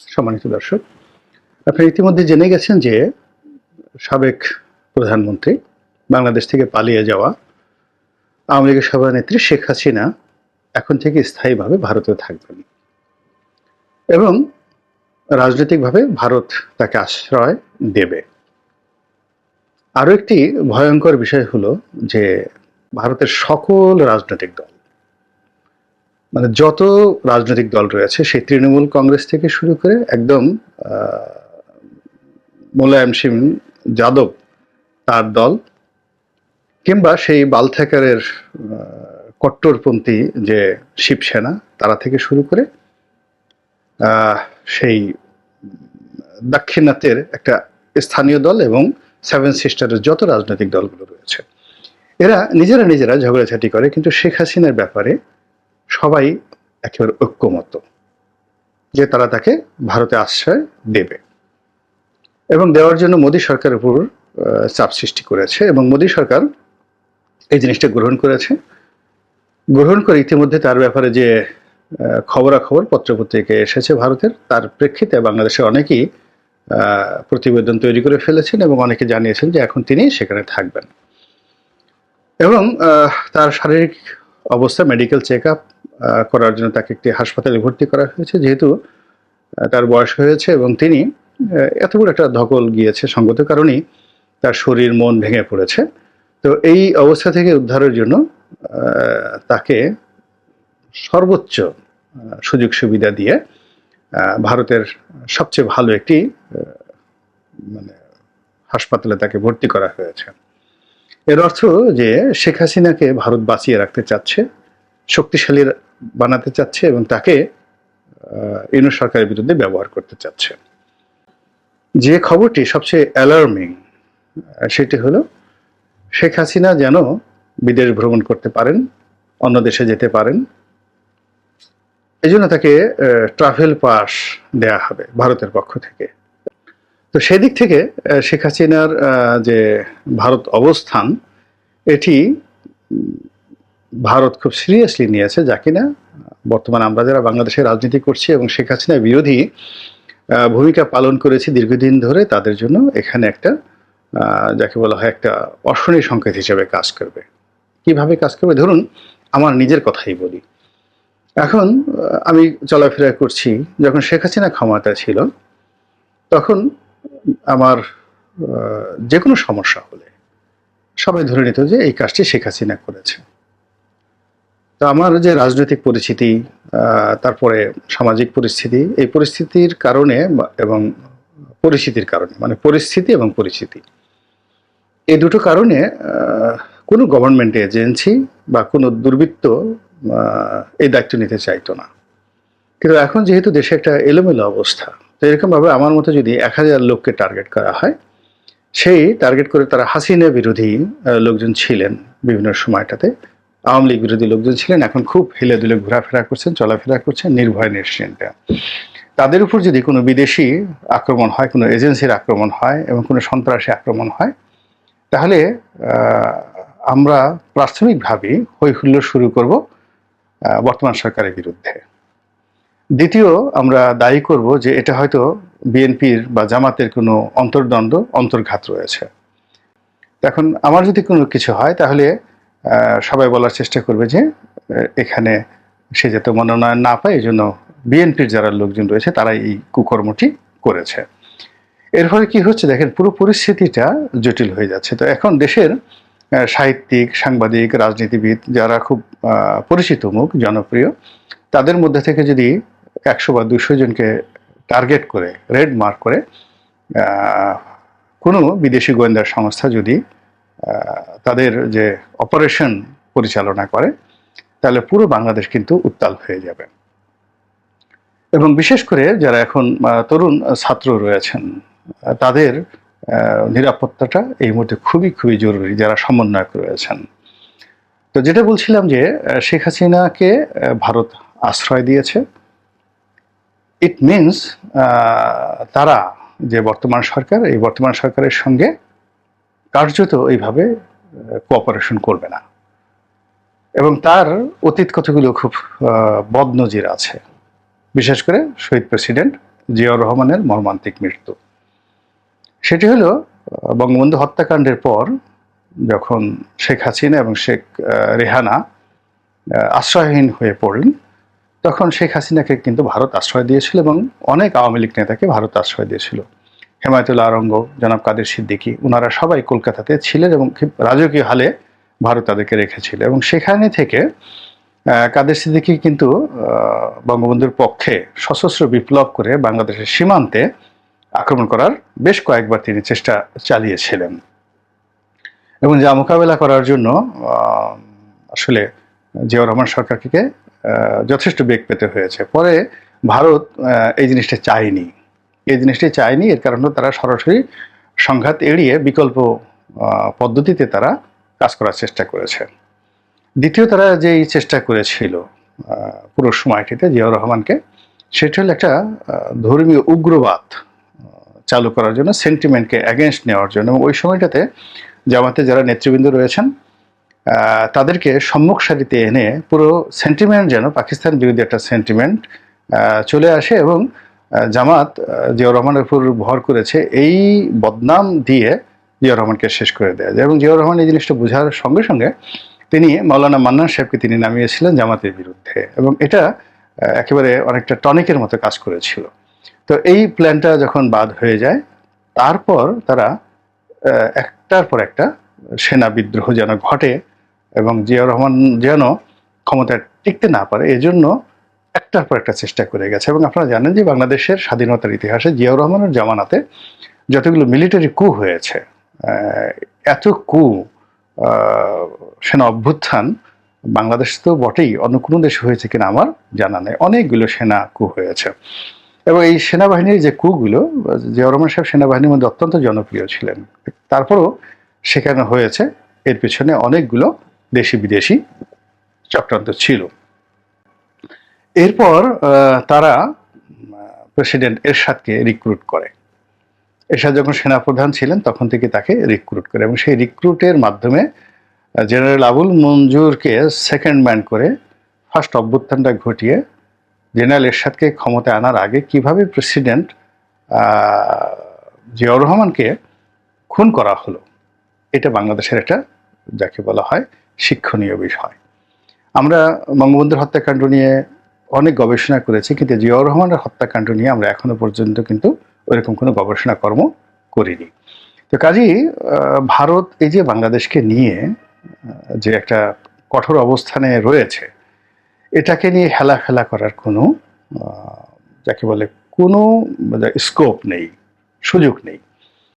সম্মানিত দর্শক আপনি ইতিমধ্যে জেনে গেছেন যে সাবেক প্রধানমন্ত্রী বাংলাদেশ থেকে পালিয়ে যাওয়া আওয়ামী লীগের সভানেত্রী শেখ হাসিনা এখন থেকে স্থায়ীভাবে ভারতে থাকবেন এবং রাজনৈতিকভাবে ভারত তাকে আশ্রয় দেবে। আরও একটি ভয়ঙ্কর বিষয় হলো যে ভারতের সকল রাজনৈতিক দল মানে যত রাজনৈতিক দল রয়েছে, সেই তৃণমূল কংগ্রেস থেকে শুরু করে একদম মোলায়েম সিং যাদব তার দল, কিংবা সেই বালথেকারের কট্টরপন্থী যে শিবসেনা, তারা থেকে শুরু করে সেই দাক্ষিণাত্যের একটা স্থানীয় দল এবং সেভেন সিস্টারের যত রাজনৈতিক দলগুলো রয়েছে। এরা নিজেরা নিজেরা ঝগড়াঝাটি করে, কিন্তু শেখ হাসিনার ব্যাপারে সবাই একেবারে ঐক্যমত যে তারা তাকে ভারতে আশ্রয় দেবে। এবং দেওয়ার জন্য মোদী সরকারের উপর চাপ সৃষ্টি করেছে এবং মোদী সরকার এই জিনিসটা গ্রহণ করেছে। গ্রহণ করে ইতিমধ্যে তার ব্যাপারে যে খবরাখবর পত্রপত্রিকায় এসেছে ভারতের, তার প্রেক্ষিতে বাংলাদেশের অনেকেই প্রতিবেদন তৈরি করে ফেলেছেন এবং অনেকে জানিয়েছেন যে এখন তিনি সেখানে থাকবেন। এবং তার শারীরিক অবস্থা মেডিকেল চেক আপ করার জন্য তাকে একটি হাসপাতালে ভর্তি করা হয়েছে। যেহেতু তার বয়স হয়েছে এবং তিনি এত বড় একটা ধকল গিয়েছে সঙ্গত কারণেই তার শরীর, মন ভেঙে পড়েছে। তো এই অবস্থা থেকে উদ্ধারের জন্য তাকে সর্বোচ্চ সুযোগ সুবিধা দিয়ে ভারতের সবচেয়ে ভালো একটি মানে হাসপাতালে তাকে ভর্তি করা হয়েছে। এর অর্থ যে শেখ হাসিনাকে ভারত বাঁচিয়ে রাখতে চাচ্ছে শক্তিশালী বানাতে চাচ্ছে এবং তাকে আহ, ইউনূস সরকারের বিরুদ্ধে ব্যবহার করতে চাচ্ছে। যে খবরটি সবচেয়ে অ্যালার্মিং সেটি হলো শেখ হাসিনা যেন বিদেশ ভ্রমণ করতে পারেন অন্য দেশে যেতে পারেন। এই জন্য তাকে ট্রাভেল পাস দেয়া হবে ভারতের পক্ষ থেকে। তো সেদিক থেকে শেখ হাসিনার যে ভারত অবস্থান এটি ভারত খুব সিরিয়াসলি নিয়েছে যা কিনা বর্তমানে আমরা যারা বাংলাদেশে রাজনীতি করছি এবং শেখ হাসিনা বিরোধী ভূমিকা পালন করেছি দীর্ঘদিন ধরে, তাদের জন্য এখানে একটা যাকে বলা হয় একটা অশনি সংকেত হিসেবে কাজ করবে। কীভাবে কাজ করবে? ধরুন, আমার নিজের কথাই বলি। এখন আমি চলাফেরা করছি, যখন শেখ হাসিনা ক্ষমতা ছিল, তখন আমার যে কোনো সমস্যা হলে সবাই ধরে নিত যে এই কাজটি শেখ হাসিনা করেছে। তো আমার যে রাজনৈতিক পরিস্থিতি তারপরে সামাজিক পরিস্থিতি, এই পরিস্থিতির কারণে এবং পরিস্থিতির কারণে মানে পরিস্থিতি এবং পরিস্থিতি, এই দুটো কারণে কোনো গভর্নমেন্ট এজেন্সি বা কোনো দুর্বৃত্ত এই দায়িত্ব নিতে চাইতো না। কিন্তু এখন যেহেতু দেশে একটা এলোমেলো অবস্থা, তো এরকমভাবে আমার মতো যদি এক হাজার লোককে টার্গেট করা হয়, সেই টার্গেট করে তারা হাসিনা বিরোধী লোকজন ছিলেন বিভিন্ন সময়টাতে আওয়ামী লীগ বিরোধী লোকজন ছিলেন, এখন খুব হেলে দুলে ঘোরাফেরা করছেন, চলাফেরা করছেন, নির্ভয় নিশ্চিন্তে। তাদের উপর যদি কোনো বিদেশি আক্রমণ হয়, কোনো এজেন্সির আক্রমণ হয় এবং কোনো সন্ত্রাসী আক্রমণ হয়, তাহলে আমরা প্রাথমিকভাবেই হৈহুল্লোড় শুরু করব বর্তমান সরকারের বিরুদ্ধে। দ্বিতীয়, আমরা দায়ী করব যে এটা হয়তো বিএনপির বা জামাতের কোনো অন্তর্দ্বন্দ্ব, অন্তর্ঘাত রয়েছে। এখন আমার যদি কোনো কিছু হয়, তাহলে সবাই বলার চেষ্টা করবে যে এখানে সে যাতে মনোনয়ন না পায় এই জন্য বিএনপির যারা লোকজন রয়েছে তারা এই কুকর্মটি করেছে। এর ফলে কি হচ্ছে, দেখেন, পুরো পরিস্থিতিটা জটিল হয়ে যাচ্ছে। তো এখন দেশের সাহিত্যিক, সাংবাদিক, রাজনীতিবিদ যারা খুব পরিচিত মুখ, জনপ্রিয়, তাদের মধ্যে থেকে যদি একশো বা দুশো জনকে টার্গেট করে, রেড মার্ক করে কোনো বিদেশি গোয়েন্দা সংস্থা যদি তাদের যে অপারেশন পরিচালনা করে, তাহলে পুরো বাংলাদেশ কিন্তু উত্তাল হয়ে যাবে। এবং বিশেষ করে যারা এখন তরুণ ছাত্র রয়েছেন তাদের নিরাপত্তাটা এই মুহূর্তে খুবই খুবই জরুরি, যারা সমন্বয়ক রয়েছেন। তো যেটা বলছিলাম যে শেখ হাসিনাকে ভারত আশ্রয় দিয়েছে। ইট মিনস তারা যে বর্তমান সরকার, এই বর্তমান সরকারের সঙ্গে কার্যত এইভাবে কোঅপারেশন করবে না। এবং তার অতীত কতগুলো খুব বদনজির আছে। বিশেষ করে শহীদ প্রেসিডেন্ট জিয়াউর রহমানের মর্মান্তিক মৃত্যু। সেটি হলো বঙ্গবন্ধু হত্যাকাণ্ডের পর যখন শেখ হাসিনা এবং শেখ রেহানা আশ্রয়হীন হয়ে পড়লেন, তখন শেখ হাসিনাকে কিন্তু ভারত আশ্রয় দিয়েছিল এবং অনেক আওয়ামী লীগ নেতাকে ভারত আশ্রয় দিয়েছিল। হেমায়তুল্লাহ আরঙ্গ, জনাব কাদের সিদ্দিকী ওনারা সবাই কলকাতাতে ছিলেন এবং রাজকীয় হালে ভারত তাদেরকে রেখেছিল। এবং সেখানে থেকে কাদের সিদ্দিকী কিন্তু বঙ্গবন্ধুর পক্ষে সশস্ত্র বিপ্লব করে বাংলাদেশের সীমান্তে আক্রমণ করার বেশ কয়েকবার তিনি চেষ্টা চালিয়েছিলেন। এবং যা মোকাবেলা করার জন্য আসলে জিয়াউর রহমান সরকারকে যথেষ্ট বেগ পেতে হয়েছে। পরে ভারত এই জিনিসটা চায়নি। এই জিনিসটি চায়নি। এর কারণে তারা সরাসরি সংঘাত এড়িয়ে বিকল্প পদ্ধতিতে তারা কাজ করার চেষ্টা করেছে। দ্বিতীয়, তারা যেই চেষ্টা করেছিল পুরো সময়টিতে জিয়াউর রহমানকে, সেটি হলো একটা ধর্মীয় উগ্রবাদ চালু করার জন্য সেন্টিমেন্টকে অ্যাগেনস্ট নেওয়ার জন্য। এবং ওই সময়টাতে জামাতে যারা নেতৃবৃন্দ রয়েছেন তাদেরকে সম্মুখ সারিতে এনে পুরো সেন্টিমেন্ট যেন পাকিস্তান বিরোধী একটা সেন্টিমেন্ট চলে আসে এবং জামাত জিয়াউর রহমানের উপর ভর করেছে, এই বদনাম দিয়ে জিয়াউর রহমানকে শেষ করে দেওয়া যায়। এবং জিয়াউর রহমান এই জিনিসটা বোঝার সঙ্গে সঙ্গে তিনি মাওলানা মান্নান সাহেবকে তিনি নামিয়েছিলেন জামাতের বিরুদ্ধে। এবং এটা একেবারে অনেকটা টনিকের মতো কাজ করেছিল। তো এই প্ল্যানটা যখন বাদ হয়ে যায়, তারপর তারা একটার পর একটা সেনা বিদ্রোহ যেন ঘটে এবং জিয়াউর রহমান যেন ক্ষমতায় টিকতে না পারে, এজন্য একটার পর একটা চেষ্টা করে গেছে। এবং আপনারা জানেন যে বাংলাদেশের স্বাধীনতার ইতিহাসে জিয়াউর রহমানের জামানাতে যতগুলো মিলিটারি কু হয়েছে এত কু সেনা অভ্যুত্থান বাংলাদেশ তো বটেই, অন্য কোনো দেশে হয়েছে কিনা আমার জানা নেই। অনেকগুলো সেনা কু হয়েছে। এবং এই সেনাবাহিনীর যে কুগুলো জিয়াউর রহমান সাহেব সেনাবাহিনীর মধ্যে অত্যন্ত জনপ্রিয় ছিলেন। তারপরও সেখানে হয়েছে, এর পেছনে অনেকগুলো দেশি বিদেশি চক্রান্ত ছিল। এরপর তারা প্রেসিডেন্ট এরশাদকে রিক্রুট করে। এরশাদ যখন সেনাপ্রধান ছিলেন, তখন থেকে তাকে রিক্রুট করে এবং সেই রিক্রুটের মাধ্যমে জেনারেল আবুল মঞ্জুরকে সেকেন্ড ম্যান করে ফার্স্ট অভ্যুত্থানটা ঘটিয়ে জেনারেল এরশাদকে ক্ষমতায় আনার আগে কীভাবে প্রেসিডেন্ট জিয়াউর রহমানকে খুন করা হলো, এটা বাংলাদেশের একটা, যাকে বলা হয় শিক্ষণীয় বিষয়। আমরা বঙ্গবন্ধুর হত্যাকাণ্ড নিয়ে অনেক গবেষণা করেছি কিন্তু জিয়াউর রহমানের হত্যাকাণ্ড নিয়ে আমরা এখনও পর্যন্ত কিন্তু ওইরকম কোনো গবেষণা কর্ম করিনি। তো কাজেই ভারত এই যে বাংলাদেশকে নিয়ে যে একটা কঠোর অবস্থানে রয়েছে, এটাকে নিয়ে হেলা ফেলা করার কোনো যাকে বলে কোনো স্কোপ নেই, সুযোগ নেই।